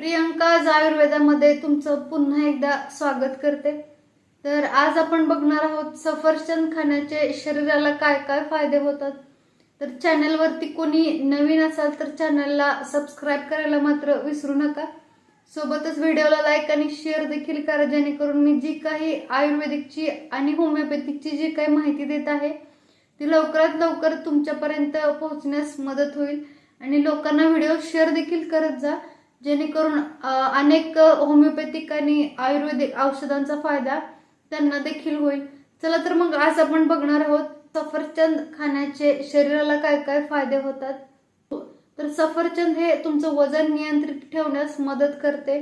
प्रियंका आयुर्वेदामध्ये तुमचं पुन्हा एकदा स्वागत करते. तर आज आपण बघणार आहोत सफरचंद खाण्याचे शरीराला काय काय फायदे होतात. तर चॅनलवरती कोणी नवीन असाल तर चॅनलला सबस्क्राईब करायला मात्र विसरू नका. सोबतच व्हिडिओला लाईक आणि शेअर देखील करा जेणेकरून मी जी काही आयुर्वेदिकची आणि होमिओपॅथिकची जी काही माहिती देत आहे ती लवकरात लवकर तुमच्यापर्यंत पोहोचण्यास मदत होईल. आणि लोकांना व्हिडिओ शेअर देखील करत जा. जेणेकरून अनेक होमिओपॅथिक आणि आयुर्वेदिक औषधांचा फायदा त्यांना देखील होईल. चला तर मग आज आपण बघणार आहोत सफरचंद खाण्याचे शरीराला काय काय फायदे होतात. तर सफरचंद हे तुमचं वजन नियंत्रित ठेवण्यास मदत करते.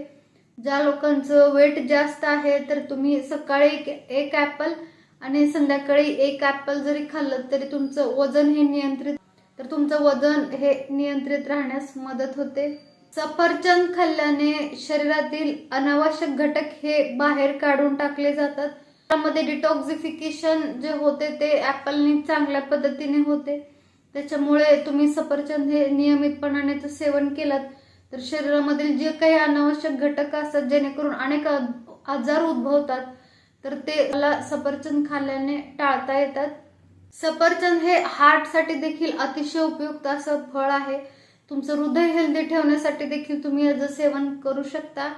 ज्या लोकांचं वेट जास्त आहे तर तुम्ही सकाळी एक ॲपल आणि संध्याकाळी एक ॲपल जरी खाल्लं तरी तुमचं वजन हे नियंत्रित तर तुमचं वजन हे नियंत्रित राहण्यास मदत होते. सफरचंद खाल्ल्याने शरीरातील अनावश्यक घटक हे बाहेर काढून टाकले जातात. त्यामध्ये डिटॉक्सिफिकेशन जे होते ते ॲपलनी चांगल्या पद्धतीने होते. त्याच्यामुळे तुम्ही सफरचंद हे नियमितपणाने जर सेवन केलात तर शरीरामधील जे काही अनावश्यक घटक असतात जेणेकरून अनेक आजार उद्भवतात तर ते मला सफरचंद खाल्ल्याने टाळता येतात. सफरचंद हे हार्टसाठी देखील अतिशय उपयुक्त असं फळ आहे. तुमचं हृदय हेल्दी ठेवण्यासाठी देखील तुम्ही याचं सेवन करू शकता.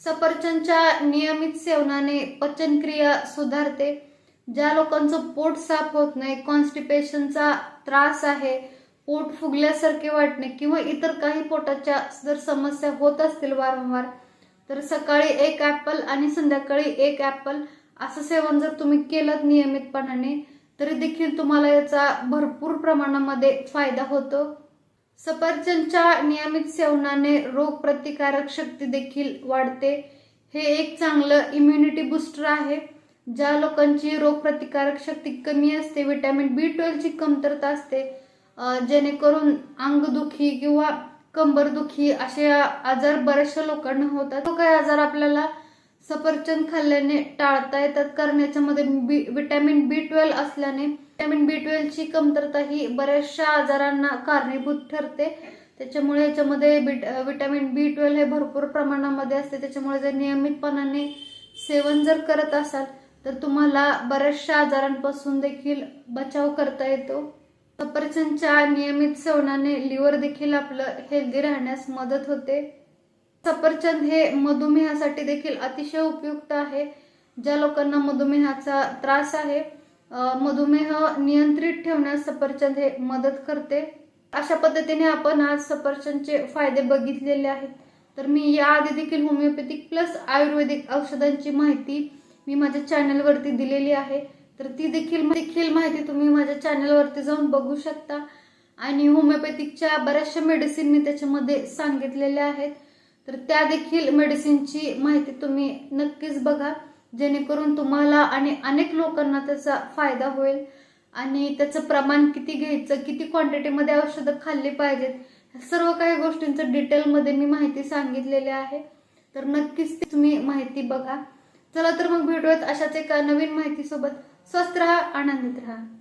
सफरचंदच्या नियमित सेवनाने पचनक्रिया सुधारते. ज्या लोकांचं पोट साफ होत नाही कॉन्स्टिपेशनचा त्रास आहे पोट फुगल्यासारखे वाटणे किंवा इतर काही पोटाच्या जर समस्या होत असतील वारंवार तर सकाळी एक ॲपल आणि संध्याकाळी एक ॲपल असं सेवन जर तुम्ही केलं नियमितपणाने तरी देखील तुम्हाला याचा भरपूर प्रमाणामध्ये फायदा होतो. सफरचंदच्या नियमित सेवनाने रोगप्रतिकारक शक्ती देखील वाढते. हे एक चांगलं इम्युनिटी बुस्टर आहे. ज्या लोकांची रोगप्रतिकारक शक्ती कमी असते विटॅमिन बी ट्वेल्वची कमतरता असते जेणेकरून अंगदुखी किंवा कंबरदुखी असे आजार बऱ्याचशा लोकांना होतात. तो काही आजार आपल्याला सफरचंद खाल्ल्याने टाळता येतात. कारण याच्यामध्ये बी विटॅमिन बी ट्वेल्व असल्याने विटॅमिन बी ट्वेल्वची कमतरता ही बऱ्याचशा आजारांना कारणीभूत ठरते. त्याच्यामुळे याच्यामध्ये बिट विटॅमिन बी ट्वेल्व हे भरपूर प्रमाणामध्ये असते. त्याच्यामुळे जर नियमितपणाने सेवन जर करत असाल तर तुम्हाला बऱ्याचशा आजारांपासून देखील बचाव करता येतो. सफरचंदच्या नियमित सेवनाने लिव्हर देखील आपलं हेल्दी राहण्यास मदत होते. सफरचंद हे मधुमेहासाठी देखील अतिशय उपयुक्त आहे. ज्या लोकांना मधुमेहाचा त्रास आहे मधुमेह नियंत्रित ठेवण्यास सफरचंद हे मदत करते. अशा पद्धतीने आपण आज सफरचंदचे फायदे बघितलेले आहेत. तर मी याआधी देखील होमिओपॅथिक प्लस आयुर्वेदिक औषधांची माहिती मी माझ्या चॅनलवरती दिलेली आहे. तर ती देखील देखील माहिती तुम्ही माझ्या चॅनलवरती जाऊन बघू शकता. आणि होमिओपॅथिकच्या बऱ्याचशा मेडिसिन मी त्याच्यामध्ये सांगितलेल्या आहेत. तर त्या देखील मेडिसिनची माहिती तुम्ही नक्कीच बघा. जेणेकरून तुम्हाला आणि अनेक लोकांना त्याचा फायदा होईल. आणि त्याचं प्रमाण किती घ्यायचं किती क्वांटिटीमध्ये औषधं खाल्ली पाहिजेत ह्या सर्व काही गोष्टींचं डिटेलमध्ये मी माहिती सांगितलेली आहे. तर नक्कीच तुम्ही माहिती बघा. चला तर मग भेटूयात अशाच एका नवीन माहितीसोबत. स्वस्त राहा आनंदित राहा.